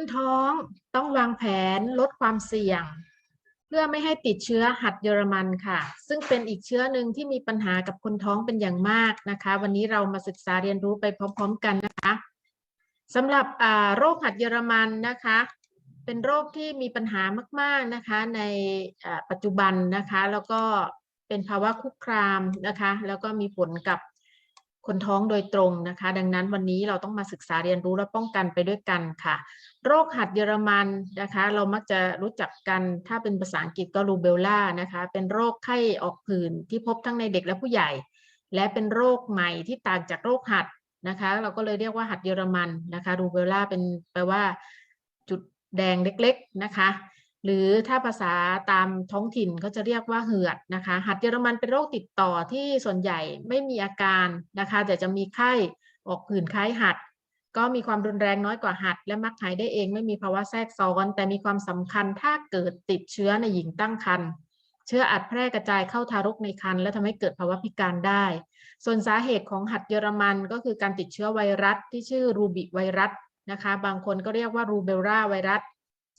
คุณท้องต้องวางแผนลดความเสี่ยง เพื่อไม่ให้ติดเชื้อหัดเยอรมันค่ะ ซึ่งเป็นอีกเชื้อหนึ่งที่มีปัญหากับคนท้องเป็นอย่างมากนะคะ วันนี้เรามาศึกษาเรียนรู้ไปพร้อม ๆ กันนะคะสำหรับโรคหัดเยอรมันนะคะ เป็นโรคที่มีปัญหามาก ๆนะคะในปัจจุบันนะคะ แล้วก็เป็นภาวะคุกคามนะคะ แล้วก็มีผลกับ คนท้องโดยตรงนะคะ ดังนั้นวันนี้เราต้องมาศึกษาเรียนรู้และป้องกันไปด้วยกันค่ะ โรคหัดเยอรมันนะคะ เรามักจะรู้จักกันถ้าเป็นภาษาอังกฤษก็รูเบลล่านะคะ เป็นโรคไข้ออกผื่นที่พบทั้งในเด็กและผู้ใหญ่ และเป็นโรคใหม่ที่ต่างจากโรคหัดนะคะ เราก็เลยเรียกว่าหัดเยอรมันนะคะรูเบลล่าเป็นแปลว่าจุดแดงเล็ก ๆนะคะ หรือถ้าภาษาตามท้องถิ่นเขาจะเรียกว่าเหือดนะคะ หัดเยอรมันเป็นโรคติดต่อที่ส่วนใหญ่ไม่มีอาการนะคะ แต่จะมีไข้ออกผื่นคล้ายหัด ก็มีความรุนแรงน้อยกว่าหัด และมักหายได้เองไม่มีภาวะแทรกซ้อน แต่มีความสำคัญถ้าเกิดติดเชื้อในหญิงตั้งครรภ์เชื้ออาจแพร่กระจายเข้าทารกในครรภ์และทำให้เกิดภาวะพิการได้ ส่วนสาเหตุของหัดเยอรมันก็คือการติดเชื้อไวรัสที่ชื่อรูบิไวรัสนะคะ บางคนก็เรียกว่ารูเบลราไวรัส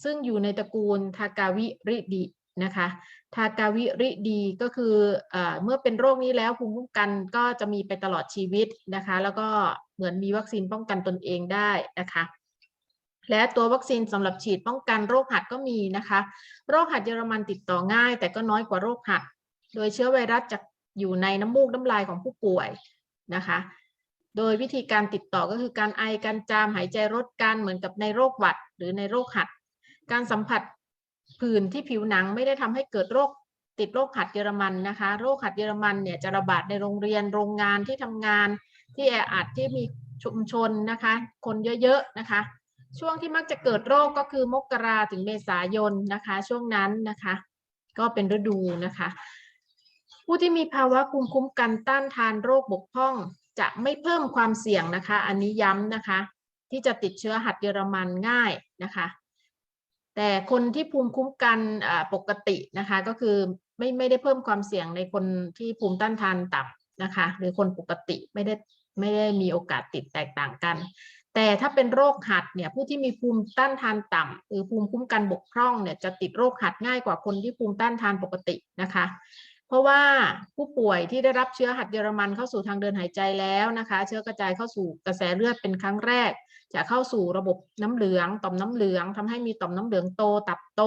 ซึ่งอยู่ในตระกูลทากาวิริดีนะคะทากาวิริดีก็คือเอเมื่อเป็นโรคนี้แล้วภูมิคุ้มกันก็จะมีไปตลอดชีวิตนะคะ แล้วก็เหมือนมีวัคซีนป้องกันตนเองได้นะคะและตัววัคซีนสำหรับฉีดป้องกันโรคหัดก็มีนะคะ โรคหัดเยอรมันติดต่อง่าย แต่ก็น้อยกว่าโรคหัด โดยเชื้อไวรัสจะอยู่ในน้ำมูกน้ำลายของผู้ป่วยนะคะ โดยวิธีการติดต่อก็คือการไอการจามหายใจรดกันเหมือนกับในโรคหวัด หรือในโรคหัด การสัมผัสผื่นที่ผิวหนังไม่ได้ทำให้เกิดโรคติดโรคหัดเยอรมันนะคะ โรคหัดเยอรมันเนี่ยจะระบาดในโรงเรียนโรงงานที่ทำงานที่แออัดที่มีชุมชนนะคะ คนเยอะๆนะคะ ช่วงที่มักจะเกิดโรคก็คือมกราถึงเมษายนนะคะ ช่วงนั้นนะคะ ก็เป็นฤดูนะคะ ผู้ที่มีภาวะภูมิคุ้มกันต้านทานโรคบกพร่อง จะไม่เพิ่มความเสี่ยงนะคะ อันนี้ย้ำนะคะ ที่จะติดเชื้อหัดเยอรมันง่ายนะคะ แต่คนที่ภูมิคุ้มกันปกตินะคะ ก็คือไม่ไม่ได้เพิ่มความเสี่ยงในคนที่ภูมิต้านทานต่ำนะคะ หรือคนปกติไม่ได้ไม่ได้มีโอกาสติดแตกต่างกัน แต่ถ้าเป็นโรคหัดเนี่ยผู้ที่มีภูมิต้านทานต่ำหรือภูมิคุ้มกันบกพร่องเนี่ยจะติดโรคหัดง่ายกว่าคนที่ภูมิต้านทานปกตินะคะ เพราะว่าผู้ป่วยที่ได้รับเชื้อหัดเยอรมันเข้าสู่ทางเดินหายใจแล้วนะคะ เชื้อกระจายเข้าสู่กระแสเลือดเป็นครั้งแรก จะเข้าสู่ระบบน้ำเหลือง ต่อมน้ำเหลืองทำให้มีต่อมน้ำเหลืองโต ตับโต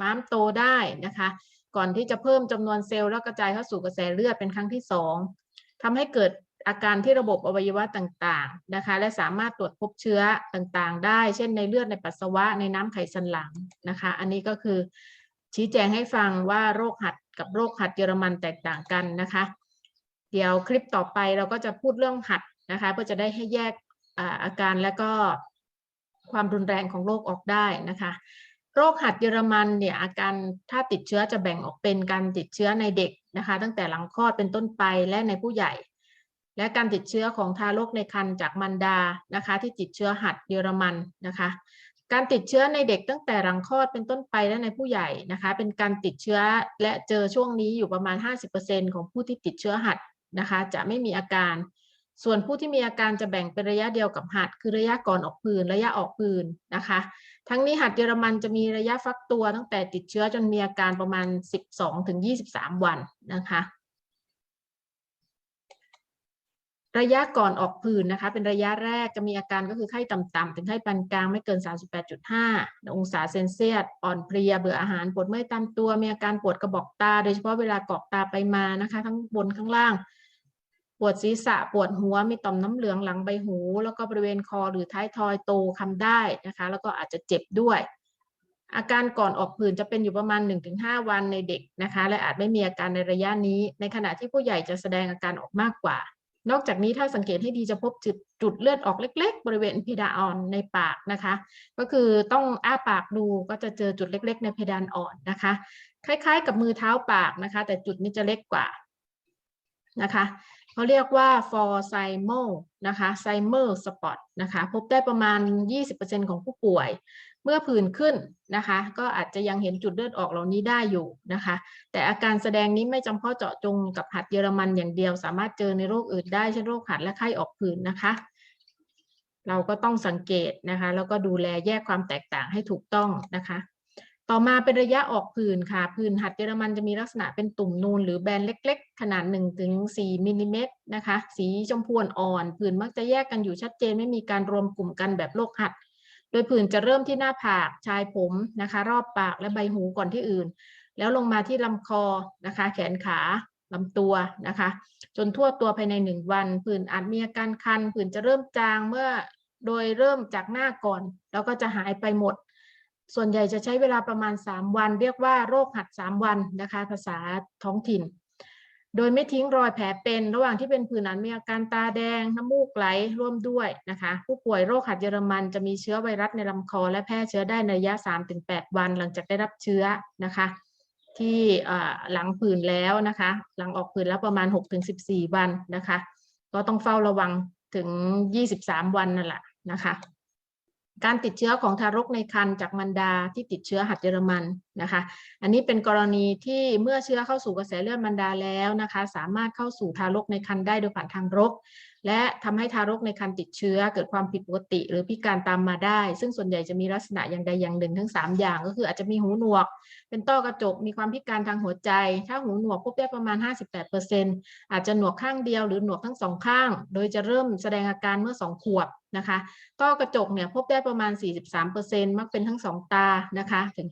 ม้ามโตได้นะคะ ก่อนที่จะเพิ่มจำนวนเซลล์แล้วกระจายเข้าสู่กระแสเลือดเป็นครั้งที่สองทำให้เกิดอาการที่ระบบอวัยวะต่างๆนะคะ และสามารถตรวจพบเชื้อต่างๆ ได้ เช่นในเลือดในปัสสาวะในน้ำไขสันหลังนะคะ อันนี้ก็คือชี้แจงให้ฟังว่าโรคหัด กับโรคหัดเยอรมันแตกต่างกันนะคะ เดี๋ยวคลิปต่อไปเราก็จะพูดเรื่องหัดนะคะเพื่อจะได้ให้แยกอาการและก็ความรุนแรงของโรคออกได้นะคะ โรคหัดเยอรมันเนี่ยอาการถ้าติดเชื้อจะแบ่งออกเป็นการติดเชื้อในเด็กนะคะ ตั้งแต่หลังคลอดเป็นต้นไปและในผู้ใหญ่ และการติดเชื้อของทารกในครรภ์จากมารดานะคะ ที่ติดเชื้อหัดเยอรมันนะคะ การติดเชื้อในเด็กตั้งแต่หลังคลอดเป็นต้นไปและในผู้ใหญ่นะคะ เป็นการติดเชื้อและเจอช่วงนี้อยู่ประมาณ 50%ของผู้ที่ติดเชื้อหัดนะคะ จะไม่มีอาการ ส่วนผู้ที่มีอาการจะแบ่งเป็นระยะเดียวกับหัด คือระยะก่อนออกผื่นระยะออกผื่นนะคะ ทั้งนี้หัดเยอรมันจะมีระยะฟักตัวตั้งแต่ติดเชื้อจนมีอาการประมาณ 12-23 วันนะคะ ระยะก่อนออกผื่นนะคะ เป็นระยะแรกจะมีอาการก็คือไข้ต่ำๆถึงไข้ปานกลางไม่เกิน 38.5 องศาเซนเซียสอ่อนเพลียเบื่ออาหารปวดเมื่อยตามตัว มีอาการปวดกระบอกตา โดยเฉพาะเวลากรอกตาไปมานะคะ ทั้งบนข้างล่าง ปวดศีรษะปวดหัวมีต่อมน้ำเหลืองหลังใบหู แล้วก็บริเวณคอหรือท้ายทอยโตคำได้นะคะ แล้วก็อาจจะเจ็บด้วยอาการก่อนออกผื่นจะเป็นอยู่ประมาณ 1-5 วันในเด็กนะคะ และอาจไม่มีอาการในระยะนี้ ในขณะที่ผู้ใหญ่จะแสดงอาการออกมากกว่า นอกจากนี้ถ้าสังเกตให้ดีจะพบจุดจุดเลือดออกเล็ก ๆ บริเวณเพดานอ่อนในปากนะคะ ก็คือต้องอ้าปากดูก็จะเจอจุดเล็ก ๆ ในเพดานอ่อนนะคะ คล้าย ๆ กับมือเท้าปากนะคะ แต่จุดนี้จะเล็กกว่านะคะเขาเรียกว่า for s i m o นะคะ s i m e r spot นะคะ พบได้ประมาณ 20%ของผู้ป่วย เมื่อผื่นขึ้นนะคะ ก็อาจจะยังเห็นจุดเลือดออกเหล่านี้ได้อยู่นะคะ แต่อาการแสดงนี้ไม่จำเพาะเจาะจงกับหัดเยอรมันอย่างเดียว สามารถเจอในโรคอื่นได้เช่นโรคหัดและไข้ออกผื่นนะคะ เราก็ต้องสังเกตนะคะ แล้วก็ดูแลแยกความแตกต่างให้ถูกต้องนะคะ ต่อมาเป็นระยะออกผื่นค่ะผื่นหัดเยอรมันจะมีลักษณะเป็นตุ่มนูนหรือแบนเล็ก ๆ ขนาด1ถึง4มิลลิเมตรนะคะ สีชมพูอ่อนผื่นมักจะแยกกันอยู่ชัดเจนไม่มีการรวมกลุ่มกันแบบโรคหัด โดยผื่นจะเริ่มที่หน้าผากชายผมนะคะ รอบปากและใบหูก่อนที่อื่น แล้วลงมาที่ลำคอนะคะ แขนขาลำตัวนะคะ จนทั่วตัวภายในหนึ่งวันผื่นอาจมีอาการคันผื่นจะเริ่มจางเมื่อโดยเริ่มจากหน้าก่อน แล้วก็จะหายไปหมด ส่วนใหญ่จะใช้เวลาประมาณ 3 วัน เรียกว่าโรคหัด 3 วันนะคะ ภาษาท้องถิ่น โดยไม่ทิ้งรอยแผลเป็น ระหว่างที่เป็นผื่นนั้นมีอาการตาแดง น้ำมูกไหลร่วมด้วยนะคะ ผู้ป่วยโรคหัดเยอรมันจะมีเชื้อไวรัสในลำคอ และแพร่เชื้อได้ในระยะ 3-8 วัน หลังจากได้รับเชื้อนะคะ ที่หลังผื่นแล้วนะคะ หลังออกผื่นแล้วประมาณ 6-14 วันนะคะ ก็ต้องเฝ้าระวังถึง 23 วันนั่นแหละนะคะ การติดเชื้อของทารกในครรภ์จากมารดาที่ติดเชื้อหัดเยอรมันนะคะ อันนี้เป็นกรณีที่เมื่อเชื้อเข้าสู่กระแสเลือดมารดาแล้วนะคะ สามารถเข้าสู่ทารกในครรภ์ได้โดยผ่านทางรก และทำให้ทารกในครรภ์ติดเชื้อเกิดความผิดปกติ หรือพิการตามมาได้ ซึ่งส่วนใหญ่จะมีลักษณะอย่างใดอย่างหนึ่งทั้ง 3 อย่าง ก็คืออาจจะมีหูหนวก เป็นต้อกระจกมีความพิการทางหัวใจ ถ้าหูหนวกพบได้ประมาณ 58%อาจจะหนวกข้างเดียวหรือหนวกทั้งสองข้าง โดยจะเริ่มแสดงอาการเมื่อ 2 ขวบ นะคะต้อกระจกเนี่ยพบได้ประมาณ 43%มักเป็นทั้งสองตานะคะถึง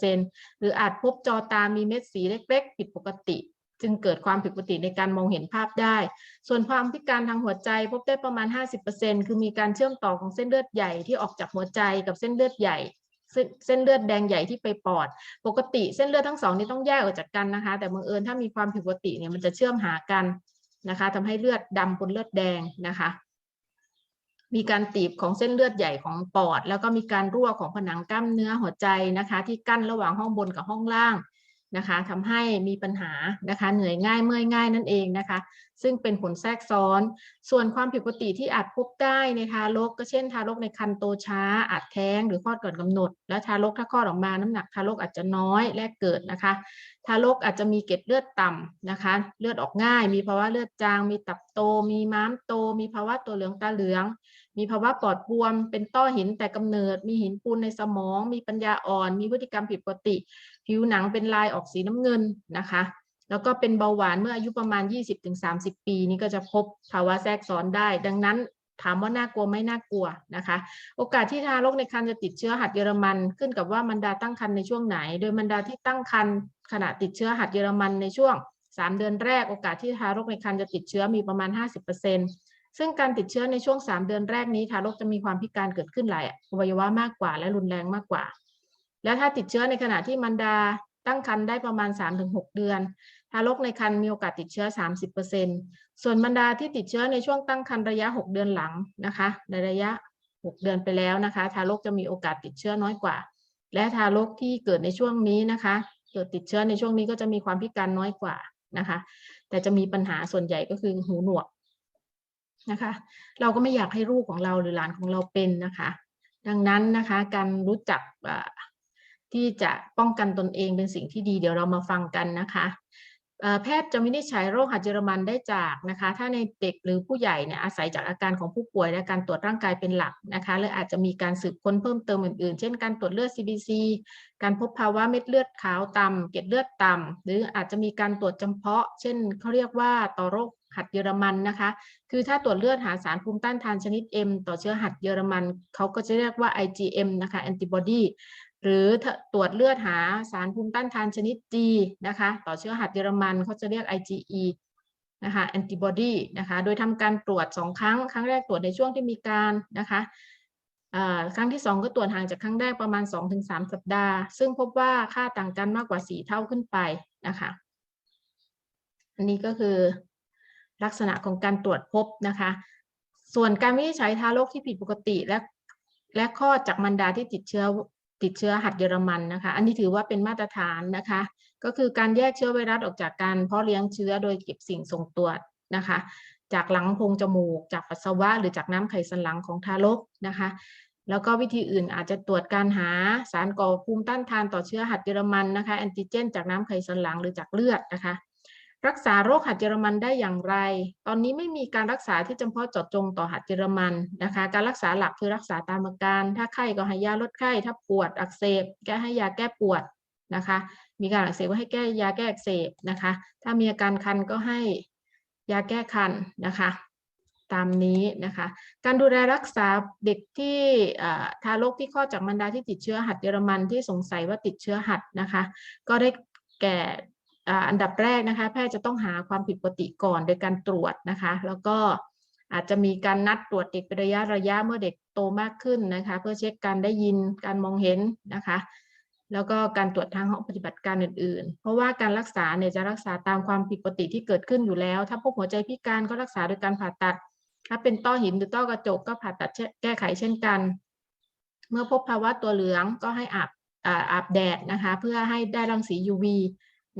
80%หรืออาจพบจอตามีเม็ดสีเล็ก ๆ ผิดปกติ จึงเกิดความผิดปกติในการมองเห็นภาพได้ ส่วนความพิการทางหัวใจพบได้ประมาณ 50%คือมีการเชื่อมต่อของเส้นเลือดใหญ่ที่ออกจากหัวใจกับเส้นเลือดใหญ่เส้นเลือดแดงใหญ่ที่ไปปอด ปกติเส้นเลือดทั้งสองนี้ต้องแยกออกจากกันนะคะ แต่บังเอิญถ้ามีความผิดปกติเนี่ยมันจะเชื่อมหากันนะคะทำให้เลือดดำปนเลือดแดงนะคะ มีการตีบของเส้นเลือดใหญ่ของปอด แล้วก็มีการรั่วของผนังกล้ามเนื้อหัวใจนะคะ ที่กั้นระหว่างห้องบนกับห้องล่าง นะคะทำให้มีปัญหานะคะเหนื่อยง่ายเมื่อยง่ายนั่นเองนะคะ ซึ่งเป็นผลแทรกซ้อน ส่วนความผิดปกติที่อาจพบได้ในทารกก็เช่น ทารกในครรภ์โตช้าอาจแท้งหรือคลอดก่อนกำหนด และทารกถ้าคลอดออกมาน้ำหนักทารกอาจจะน้อยแรกเกิดนะคะ ทารกอาจจะมีเกล็ดเลือดต่ำนะคะ เลือดออกง่าย มีภาวะเลือดจาง มีตับโต มีม้ามโต มีภาวะตัวเหลืองตาเหลือง มีภาวะปอดบวม เป็นต้อหินแต่กำเนิด มีหินปูนในสมอง มีปัญญาอ่อน มีพฤติกรรมผิดปกติ ผิวหนังเป็นลายออกสีน้ำเงินนะคะ แล้วก็เป็นเบาหวานเมื่ออายุประมาณ 20-30 ปี นี้ก็จะพบภาวะแทรกซ้อนได้ ดังนั้นถามว่าน่ากลัวไม่น่ากลัวนะคะ โอกาสที่ทารกในครรภ์จะติดเชื้อหัดเยอรมัน ขึ้นกับว่ามันดาตั้งครรภ์ในช่วงไหน โดยมันดาที่ตั้งครรภ์ขณะติดเชื้อหัดเยอรมันในช่วง 3 เดือนแรก โอกาสที่ทารกในครรภ์จะติดเชื้อมีประมาณ 50%ซึ่งการติดเชื้อในช่วง 3 เดือนแรกนี้ ทารกจะมีความพิการเกิดขึ้นหลายอวัยวะมากกว่า และรุนแรงมากกว่า แล้วถ้าติดเชื้อในขณะที่มันดาตั้งครรภ์ได้ประมาณ 3-6 เดือน ทารกในครรภ์มีโอกาสติดเชื้อ 30%ส่วนบรรดาที่ติดเชื้อในช่วงตั้งครรภ์ระยะ 6 เดือนหลังนะคะ ในระยะ 6 เดือนไปแล้วนะคะ ทารกจะมีโอกาสติดเชื้อน้อยกว่า และทารกที่เกิดในช่วงนี้นะคะ เกิดติดเชื้อในช่วงนี้ก็จะมีความพิการน้อยกว่านะคะ แต่จะมีปัญหาส่วนใหญ่ก็คือหูหนวกนะคะ เราก็ไม่อยากให้ลูกของเราหรือหลานของเราเป็นนะคะ ดังนั้นนะคะ การรู้จัก ที่จะป้องกันตนเองเป็นสิ่งที่ดีเดี๋ยวเรามาฟังกันนะคะแพทย์จะวินิจฉัยโรคหัดเยอรมันได้จากนะคะ ถ้าในเด็กหรือผู้ใหญ่เนี่ยอาศัยจากอาการของผู้ป่วยและการตรวจร่างกายเป็นหลักนะคะหรืออาจจะมีการสืบค้นเพิ่มเติมอื่นๆ เช่นการตรวจเลือด CBC การพบภาวะเม็ดเลือดขาวต่ำเกล็ดเลือดต่ำหรืออาจจะมีการตรวจจำเพาะ เช่นเขาเรียกว่าต่อโรคหัดเยอรมันนะคะ คือถ้าตรวจเลือดหาสารภูมิต้านทานชนิด M ต่อเชื้อหัดเยอรมัน เขาก็จะเรียกว่า IgM นะคะ antibody หรือตรวจเลือดหาสารภูมิต้านทานชนิด G นะคะ ต่อเชื้อหัดเยอรมันเขาจะเรียก IgE นะคะ antibody นะคะ โดยทำการตรวจ 2 ครั้ง ครั้งแรกตรวจในช่วงที่มีการนะคะครั้งที่ 2 ก็ตรวจห่างจากครั้งแรกประมาณ 2-3 สัปดาห์ ซึ่งพบว่าค่าต่างกันมากกว่า 4 เท่าขึ้นไปนะคะ อันนี้ก็คือลักษณะของการตรวจพบนะคะ ส่วนการวินิจฉัยทารกที่ผิดปกติและและข้อจากมันดาที่ติดเชื้อ ติดเชื้อหัดเยอรมันนะคะ อันนี้ถือว่าเป็นมาตรฐานนะคะ ก็คือการแยกเชื้อไวรัสออกจากการเพาะเลี้ยงเชื้อโดยเก็บสิ่งส่งตรวจนะคะ จากหลังโพรงจมูก จากปัสสาวะ หรือจากน้ำไขสันหลังของทารกนะคะ แล้วก็วิธีอื่นอาจจะตรวจการหาสารก่อภูมิต้านทานต่อเชื้อหัดเยอรมันนะคะแอนติเจน จากน้ำไขสันหลังหรือจากเลือดนะคะ รักษาโรคหัดเยอรมันได้อย่างไร ตอนนี้ไม่มีการรักษาที่จำเพาะเจาะจงต่อหัดเยอรมันนะคะ การรักษาหลักคือรักษาตามอาการ ถ้าไข้ก็ให้ยาลดไข้ ถ้าปวดอักเสบแก้ให้ยาแก้ปวดนะคะ มีการอักเสบก็ให้แก้ยาแก้อักเสบนะคะ ถ้ามีอาการคันก็ให้ยาแก้คันนะคะ ตามนี้นะคะ การดูแลรักษาเด็กที่ทารกที่คลอดจากมารดาที่ติดเชื้อหัดเยอรมันที่สงสัยว่าติดเชื้อหัดนะคะ ก็ได้แก่ อันดับแรกนะคะ แพทย์จะต้องหาความผิดปกติก่อนโดยการตรวจนะคะ แล้วก็อาจจะมีการนัดตรวจเด็กเป็นระยะระยะเมื่อเด็กโตมากขึ้นนะคะ เพื่อเช็คการได้ยินการมองเห็นนะคะ แล้วก็การตรวจทางห้องปฏิบัติการอื่น ๆ เพราะว่าการรักษาเนี่ยจะรักษาตามความผิดปกติที่เกิดขึ้นอยู่แล้ว ถ้าพบหัวใจพิการก็รักษาโดยการผ่าตัด ถ้าเป็นต้อหินหรือต้อกระจกก็ผ่าตัดแก้ไขเช่นกัน เมื่อพบภาวะตัวเหลืองก็ให้อาบอาอาบแดดนะคะ เพื่อให้ได้รังสี UV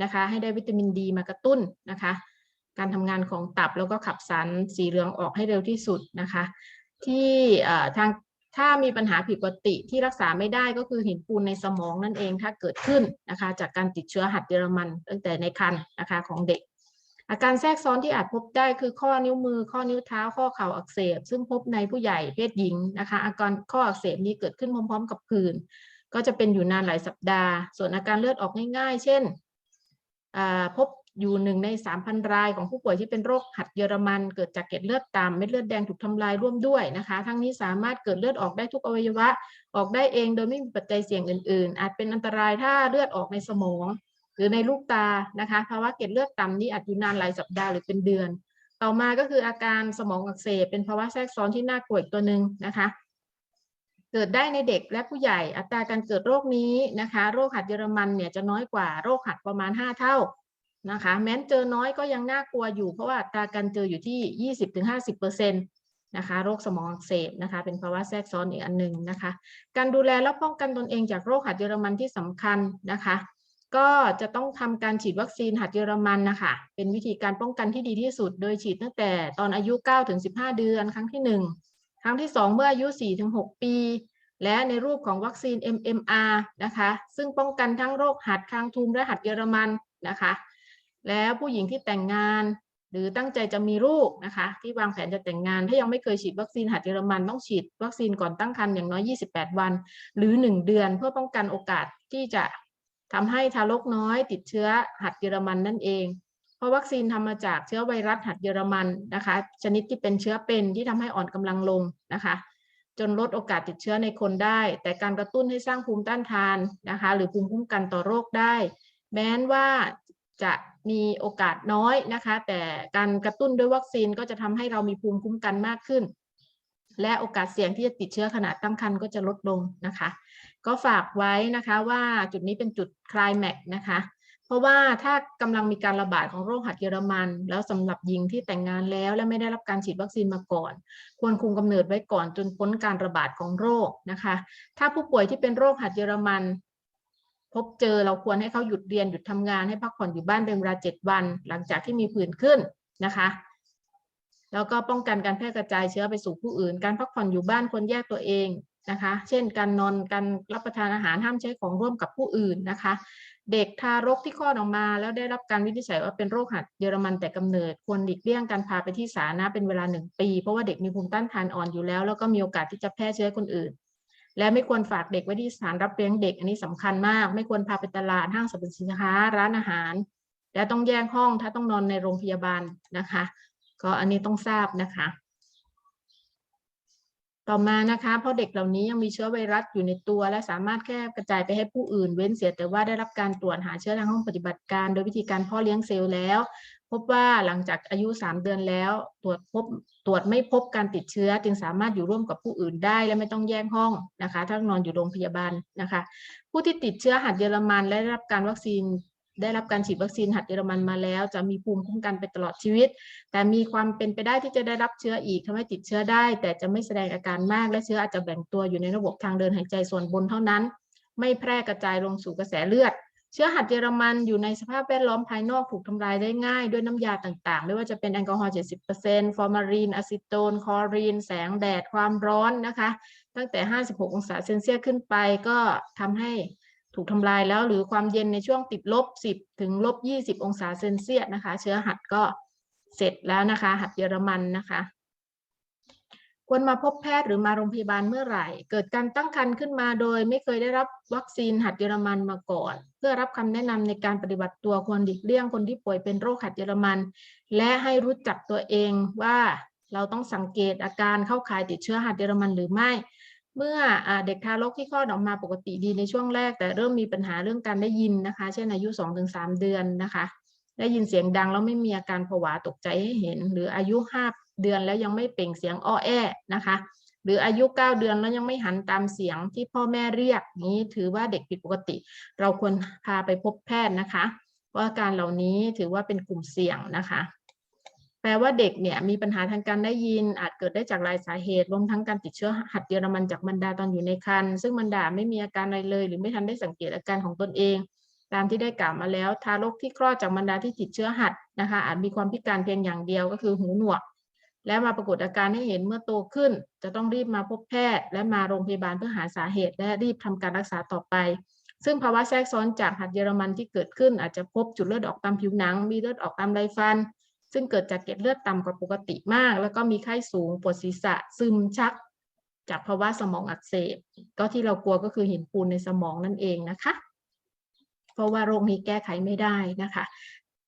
นะคะ ให้ได้วิตามินดีมากระตุ้นนะคะ การทำงานของตับแล้วก็ขับสารสีเหลืองออกให้เร็วที่สุดนะคะ ที่ทางถ้ามีปัญหาผิดปกติที่รักษาไม่ได้ก็คือหินปูนในสมองนั่นเองถ้าเกิดขึ้นนะคะ จากการติดเชื้อหัดเยอรมันตั้งแต่ในครรภ์นะคะของเด็ก อาการแทรกซ้อนที่อาจพบได้คือข้อนิ้วมือ ข้อนิ้วเท้า ข้อเข่าอักเสบ ซึ่งพบในผู้ใหญ่เพศหญิงนะคะ อาการข้ออักเสบนี้เกิดขึ้นพร้อม ๆ กับผื่นก็จะเป็นอยู่นานหลายสัปดาห์ ส่วนอาการเลือดออกง่ายๆ เช่น พบอยู่หนึ่งใน 3,000 รายของผู้ป่วยที่เป็นโรคหัดเยอรมันเกิดจากเกล็ดเลือดต่ำเม็ดเลือดแดงถูกทำลายร่วมด้วยนะคะ ทั้งนี้สามารถเกิดเลือดออกได้ทุกอวัยวะ ออกได้เองโดยไม่มีปัจจัยเสี่ยงอื่น ๆ อาจเป็นอันตรายถ้าเลือดออกในสมอง หรือในลูกตานะคะภาวะเกล็ดเลือดต่ำนี้อาจอยู่นานหลายสัปดาห์หรือเป็นเดือน ต่อมาก็คืออาการสมองอักเสบเป็นภาวะแทรกซ้อนที่น่ากลัวอีกตัวหนึ่งนะคะ เกิดได้ในเด็กและผู้ใหญ่อัตราการเกิดโรคนี้นะคะ โรคหัดเยอรมันเนี่ยจะน้อยกว่าโรคหัดประมาณ 5 เท่านะคะ แม้นเจอน้อยก็ยังน่ากลัวอยู่ เพราะว่าอัตราการเจออยู่ที่ 20-50%นะคะโรคสมองอักเสบนะคะ เป็นภาวะแทรกซ้อนอีกอันหนึ่งนะคะ การดูแลและป้องกันตนเองจากโรคหัดเยอรมันที่สำคัญนะคะ ก็จะต้องทำการฉีดวัคซีนหัดเยอรมันนะคะเป็นวิธีการป้องกันที่ดีที่สุด โดยฉีดตั้งแต่ตอนอายุ9ถึง15 เดือนครั้งที่1 รั้งที่ 2 เมื่ออายุ4ถึง6ปี และในรูปของวัคซีน MMR นะคะ ซึ่งป้องกันทั้งโรคหัดคางทูมและหัดเยอรมันนะคะ แล้วผู้หญิงที่แต่งงานหรือตั้งใจจะมีลูกนะคะ ที่วางแผนจะแต่งงาน ถ้ายังไม่เคยฉีดวัคซีนหัดเยอรมันต้องฉีดวัคซีนก่อนตั้งครรภ์อย่างน้อย 28 วัน หรือ 1 เดือนเพื่อป้องกันโอกาสที่จะทำให้ทารกน้อยติดเชื้อหัดเยอรมันนั่นเอง เพราะวัคซีนทำมาจากเชื้อไวรัสหัดเยอรมันนะคะ ชนิดที่เป็นเชื้อเป็นที่ทำให้อ่อนกำลังลงนะคะ จนลดโอกาสติดเชื้อในคนได้ แต่การกระตุ้นให้สร้างภูมิต้านทานนะคะ หรือภูมิคุ้มกันต่อโรคได้ แม้นว่าจะมีโอกาสน้อยนะคะ แต่การกระตุ้นด้วยวัคซีนก็จะทำให้เรามีภูมิคุ้มกันมากขึ้น และโอกาสเสี่ยงที่จะติดเชื้อขณะตั้งครรภ์ก็จะลดลงนะคะ ก็ฝากไว้นะคะว่าจุดนี้เป็นจุดคลายแม็กนะคะ เพราะว่าถ้ากำลังมีการระบาดของโรคหัดเยอรมัน แล้วสำหรับหญิงที่แต่งงานแล้วและไม่ได้รับการฉีดวัคซีนมาก่อน ควรคุมกำเนิดไว้ก่อนจนพ้นการระบาดของโรคนะคะ ถ้าผู้ป่วยที่เป็นโรคหัดเยอรมัน พบเจอเราควรให้เขาหยุดเรียนหยุดทำงานให้พักผ่อนอยู่บ้านเป็นเวลาเจ็ดวัน หลังจากที่มีผื่นขึ้นนะคะแล้วก็ป้องกันการแพร่กระจายเชื้อไปสู่ผู้อื่น การพักผ่อนอยู่บ้านควรแยกตัวเอง นะคะ เช่นการนอนการรับประทานอาหารห้ามใช้ของร่วมกับผู้อื่นนะคะ เด็กทารกที่คลอดออกมา แล้วได้รับการวินิจฉัยว่าเป็นโรคหัดเยอรมันแต่กำเนิดควรหลีกเลี่ยงการพาไปที่สาธารณะเป็นเวลาหนึ่งปี เพราะว่าเด็กมีภูมิต้านทานอ่อนอยู่แล้ว แล้วก็มีโอกาสที่จะแพร่เชื้อคนอื่น และไม่ควรฝากเด็กไว้ที่สถานรับเลี้ยงเด็กอันนี้สำคัญมาก ไม่ควรพาไปตลาดห้างสรรพสินค้าร้านอาหาร และต้องแยกห้องถ้าต้องนอนในโรงพยาบาลนะคะ ก็อันนี้ต้องทราบนะคะ ต่อมานะคะ เพราะเด็กเหล่านี้ยังมีเชื้อไวรัสอยู่ในตัว และสามารถแพร่กระจายไปให้ผู้อื่น เว้นเสียแต่ว่าได้รับการตรวจหาเชื้อทางห้องปฏิบัติการ โดยวิธีการพ่อเลี้ยงเซลล์แล้ว พบว่าหลังจากอายุ 3 เดือนแล้ว ตรวจพบตรวจไม่พบการติดเชื้อ จึงสามารถอยู่ร่วมกับผู้อื่นได้และไม่ต้องแยกห้องนะคะ ถ้านอนอยู่โรงพยาบาลนะคะ ผู้ที่ติดเชื้อหัดเยอรมันและได้รับการวัคซีน ได้รับการฉีดวัคซีนหัดเยอรมันมาแล้ว จะมีภูมิคุ้มกันไปตลอดชีวิต แต่มีความเป็นไปได้ที่จะได้รับเชื้ออีกทำให้ติดเชื้อได้ แต่จะไม่แสดงอาการมาก และเชื้ออาจจะแบ่งตัวอยู่ในระบบทางเดินหายใจส่วนบนเท่านั้น ไม่แพร่กระจายลงสู่กระแสเลือด เชื้อหัดเยอรมันอยู่ในสภาพแวดล้อมภายนอกถูกทำลายได้ง่าย ด้วยน้ำยาต่างๆ ไม่ว่าจะเป็นแอลกอฮอล์ 70%ฟอร์มาลีนอะซิโตนคลอรีน แสงแดด ความร้อนนะคะ ตั้งแต่ 56 องศาเซนเซียสขึ้นไปก็ทำให้ ถูกทำลายแล้วหรือความเย็นในช่วงติดลบ 10 ถึงลบ 20 องศาเซนเซียสนะคะ เชื้อหัดก็เสร็จแล้วนะคะ หัดเยอรมันนะคะ ควรมาพบแพทย์หรือมาโรงพยาบาลเมื่อไหร่ เกิดการตั้งครรภ์ขึ้นมาโดย ไม่เคยได้รับวัคซีนหัดเยอรมันมาก่อน เพื่อรับคำแนะนำในการปฏิบัติตัวควรหลีกเลี่ยงคนที่ป่วยเป็นโรคหัดเยอรมัน และให้รู้จักตัวเองว่าเราต้องสังเกตอาการเข้าข่ายติดเชื้อหัดเยอรมันหรือไม่ เมื่ออเด็กทารกที่คลอดออกมาปกติดีในช่วงแรก แต่เริ่มมีปัญหาเรื่องการได้ยินนะคะ เช่นอายุ 2-3 เดือนนะคะ ได้ยินเสียงดังแล้วไม่มีอาการผวาตกใจให้เห็น หรืออายุ 5 เดือนแล้วยังไม่เปล่งเสียงอ้อแอนะคะ หรืออายุ 9 เดือนแล้วยังไม่หันตามเสียงที่พ่อแม่เรียกนี้ถือว่าเด็กผิดปกติ เราควรพาไปพบแพทย์นะคะ เพราะอาการเหล่านี้ถือว่าเป็นกลุ่มเสี่ยงนะคะ ลว่าเด็กเนี่ยมีปัญหาทางการได้ยินอาจเกิดได้จากหลายสาเหตุรวมทั้งการติดเชื้อหัดเยอรมันจากบรรดาตอนอยู่ในครรภ์ซึ่งบรรดาไม่มีอาการอะไรเลย หรือไม่ทันได้สังเกตอาการของตนเอง ตามที่ได้กล่าวมาแล้ว ทารกที่คลอดจากบรรดาที่ติดเชื้อหัดนะคะ อาจมีความพิการเพียงอย่างเดียวก็คือหูหนวก และมาปรากฏอาการให้เห็นเมื่อโตขึ้น จะต้องรีบมาพบแพทย์ และมาโรงพยาบาลเพื่อหาสาเหตุ และรีบทำการรักษาต่อไปซึ่งภาวะแทรกซ้อนจากหัดเยอรมันที่เกิดขึ้นอาจจะพบจุดเลือดออกตามผิวหนัง มีเลือดออกตามไรฟัน ซึ่งเกิดจากเกล็ดเลือดต่ำกว่าปกติมาก แล้วก็มีไข้สูงปวดศีรษะซึมชัก จากภาวะสมองอักเสบ ก็ที่เรากลัวก็คือหินปูนในสมองนั่นเองนะคะ เพราะว่าโรคนี้แก้ไขไม่ได้นะคะ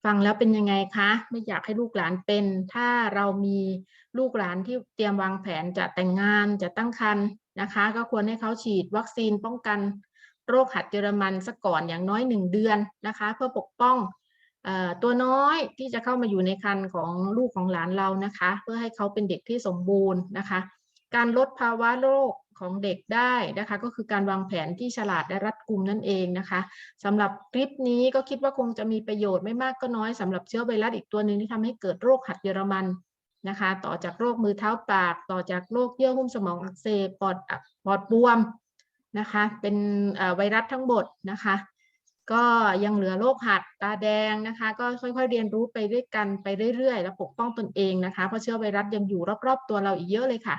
ฟังแล้วเป็นยังไงคะ ไม่อยากให้ลูกหลานเป็น ถ้าเรามีลูกหลานที่เตรียมวางแผนจะแต่งงานจะตั้งครรภ์นะคะ ก็ควรให้เขาฉีดวัคซีนป้องกันโรคหัดเยอรมันซะก่อนอย่างน้อยหนึ่งเดือนนะคะ เพื่อปกป้อง ตัวน้อยที่จะเข้ามาอยู่ในครรภ์ของลูกของหลานเรานะคะ เพื่อให้เขาเป็นเด็กที่สมบูรณ์นะคะ การลดภาวะโรคของเด็กได้นะคะ ก็คือการวางแผนที่ฉลาดและรัดกุมนั่นเองนะคะสำหรับคลิปนี้ก็คิดว่าคงจะมีประโยชน์ไม่มากก็น้อยสำหรับเชื้อไวรัสอีกตัวหนึ่งที่ทำให้เกิดโรคหัดเยอรมันนะคะ ต่อจากโรคมือเท้าปาก ต่อจากโรคเยื่อหุ้มสมองอักเสบปอดปอดบวมนะคะ เป็นไวรัสทั้งหมดนะคะ ก็ยังเหลือโรคหัดตาแดงนะคะ ก็ค่อยๆ เรียนรู้ไปด้วยกันไปเรื่อยๆ แล้วปกป้องตนเองนะคะ เพราะเชื้อไวรัสยังอยู่รอบๆ ตัวเราอีกเยอะเลยค่ะ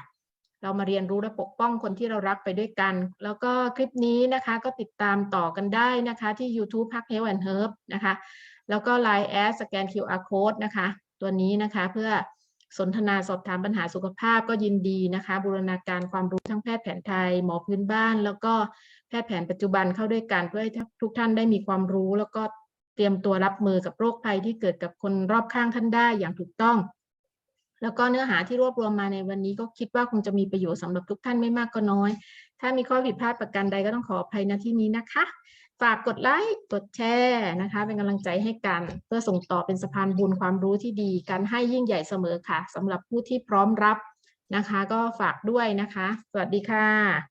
เรามาเรียนรู้และปกป้องคนที่เรารักไปด้วยกัน แล้วก็คลิปนี้นะคะก็ติดตามต่อกันได้นะคะที่ YouTube พัก Health and Herb นะคะ แล้วก็ Line แอดสแกน QR Code นะคะ ตัวนี้นะคะเพื่อ สนทนาสอบถามปัญหาสุขภาพก็ยินดีนะคะ บูรณาการความรู้ทั้งแพทย์แผนไทย หมอพื้นบ้าน แล้วก็แพทย์แผนปัจจุบันเข้าด้วยกันเพื่อให้ทุกท่านได้มีความรู้ แล้วก็เตรียมตัวรับมือกับโรคภัยที่เกิดกับคนรอบข้างท่านได้อย่างถูกต้อง แล้วก็เนื้อหาที่รวบรวมมาในวันนี้ก็คิดว่าคงจะมีประโยชน์สำหรับทุกท่านไม่มากก็น้อย ถ้ามีข้อผิดพลาดประการใดก็ต้องขออภัยณที่นี้นะคะ ฝากกดไลค์กดแชร์นะคะ เป็นกำลังใจให้กันเพื่อส่งต่อเป็นสะพานบุญความรู้ที่ดีการให้ยิ่งใหญ่เสมอค่ะสำหรับผู้ที่พร้อมรับนะคะ ก็ฝากด้วยนะคะ สวัสดีค่ะ